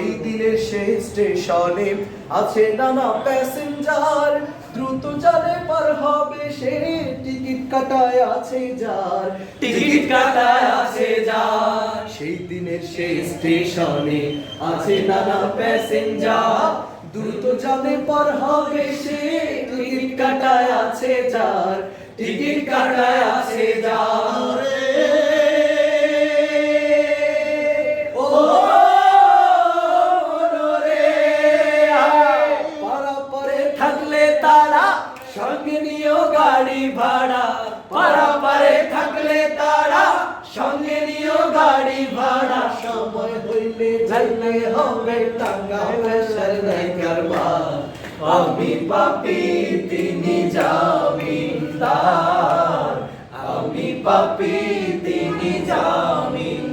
সেই দিনের সেই স্টেশনে আছে নানা প্যাসেঞ্জার। দ্রুত জানে পার হবে সে টিকিট কাটায় আছে যার। টিকিট কাটায় আছে যার। সেই দিনের শেষ স্টেশনে আছে নানা প্যাসেঞ্জার। দ্রুত জানে পার হবে সে টিকিট কাটায় আছে যার। টিকিট কাটায় সঙ্গে নিও গাড়ি ভাড়া, পারাপারে থাকলে তারা সঙ্গে নিও গাড়ি ভাড়া, সময় হইলে যাইলে হবে টাকা পয়সার নাই কারবার। আমি পাপি, তিনি জামিনদার। আমি পাপি, তিনি জামিনদার।